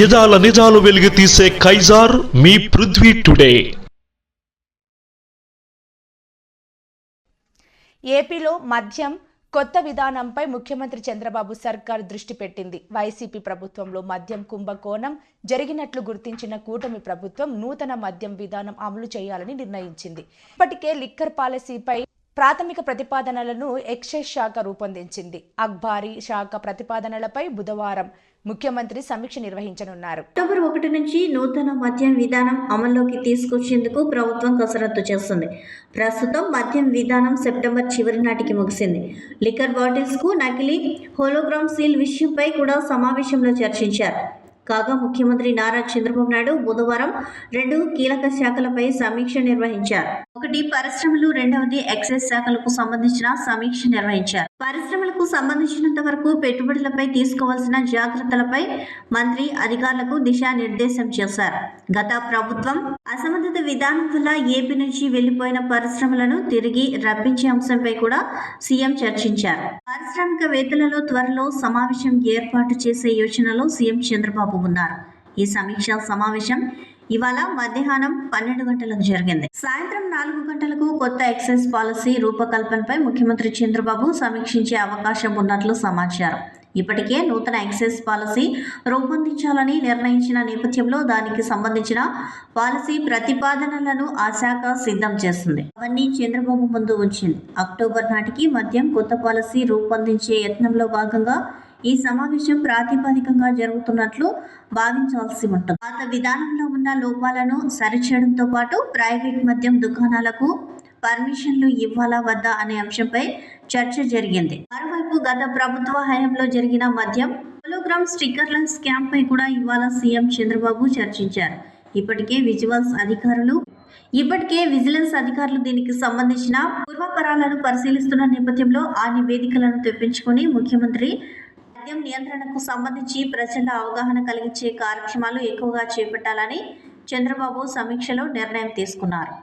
యదాల నిజాలు వెలిగి తీసే కైజార్ మీ పృథ్వీ టుడే. ఏపీలో మద్యం కొత్త విధానంపై ముఖ్యమంత్రి చంద్రబాబు సర్కార్ దృష్టి పెట్టింది. వైసీపీ ప్రభుత్వంలో మద్యం కుంభకోణం జరిగినట్లు గుర్తించిన కూటమి ప్రభుత్వం నూతన మద్యం విధానం అమలు చేయాలని నిర్ణయించింది. ఇప్పటికే లిక్కర్ పాలసీపై ప్రాథమిక ప్రతిపాదనలను ఎక్సైజ్ శాఖ రూపొందించింది. అక్బారీ శాఖ ప్రతిపాదనలపై బుధవారం ముఖ్యమంత్రి సమీక్ష నిర్వహించనున్నారు. అక్టోబర్ ఒకటి నుంచి నూతన మద్యం విధానం అమల్లోకి తీసుకొచ్చేందుకు ప్రభుత్వం కసరత్తు చేస్తుంది. ప్రస్తుతం మద్యం విధానం సెప్టెంబర్ చివరి నాటికి ముగిసింది. లిక్కర్ బాటిల్స్కు నకిలీ హోలోగ్రామ్ సీల్ విషయంపై కూడా సమావేశంలో చర్చించారు. కాగా ముఖ్యమంత్రి నారా చంద్రబాబు నాయుడు బుధవారం రెండు కీలక శాఖలపై సమీక్ష నిర్వహించారు. ఒకటి పరిశ్రమలు రెండవది ఎక్సైజ్ శాఖలకు సంబంధించిన సమీక్ష నిర్వహించారు. పరిశ్రమలకు సంబంధించినంత వరకు పెట్టుబడులపై తీసుకోవాల్సిన జాగ్రత్తలపై మంత్రి అధికారులకు దిశానిర్దేశం చేశారు. గత ప్రభుత్వం అసమర్థత విధానం వల్ల ఏపీ నుంచి వెళ్ళిపోయిన పరిశ్రమలను తిరిగి రప్పించే అంశంపై కూడా సీఎం చర్చించారు. పారిశ్రామికవేత్తలలో త్వరలో సమావేశం ఏర్పాటు చేసే యోచనలో సీఎం చంద్రబాబు ఉన్నారు ఈ సమీక్ష సమావేశం ఇవాళ మధ్యాహ్నం పన్నెండు గంటలకు జరిగింది. సాయంత్రం నాలుగు గంటలకు కొత్త ఎక్సైజ్ పాలసీ రూపకల్పనపై ముఖ్యమంత్రి చంద్రబాబు సమీక్షించే అవకాశం ఉన్నట్లు సమాచారం. ఇప్పటికే నూతన ఎక్సైజ్ పాలసీ రూపొందించాలని నిర్ణయించిన నేపథ్యంలో దానికి సంబంధించిన పాలసీ ప్రతిపాదనలను ఆ శాఖ సిద్ధం చేస్తుంది. అవన్నీ చంద్రబాబు ముందు ఉంచింది. అక్టోబర్ నాటికి మద్యం కొత్త పాలసీ రూపొందించే యత్నంలో భాగంగా ఈ సమావేశం ప్రాతిపదికంగా జరుగుతున్నట్లు భావించాల్సి ఉంటుంది. పాత విధానంలో ఉన్న లోపాలను సరిచేయడంతో పాటు ప్రైవేట్ మద్యం దుకాణాలకు పర్మిషన్లు ఇవ్వాలా వద్దా అనే అంశంపై చర్చ జరిగింది. మరోవైపు గత ప్రభుత్వ హయాంలో జరిగిన మద్యం హోలోగ్రామ్ స్టిక్కర్ల స్కామ్ పై కూడా ఇవాళ సీఎం చంద్రబాబు చర్చించారు. ఇప్పటికే విజువల్స్ అధికారులు ఇప్పటికే విజిలెన్స్ అధికారులు దీనికి సంబంధించిన పూర్వపరాలను పరిశీలిస్తున్న నేపథ్యంలో ఆ నివేదికలను తెప్పించుకుని ముఖ్యమంత్రి మద్యం నియంత్రణకు సంబంధించి ప్రజల అవగాహన కలిగించే కార్యక్రమాలు ఎక్కువగా చేపట్టాలని చంద్రబాబు సమీక్షలో నిర్ణయం తీసుకున్నారు.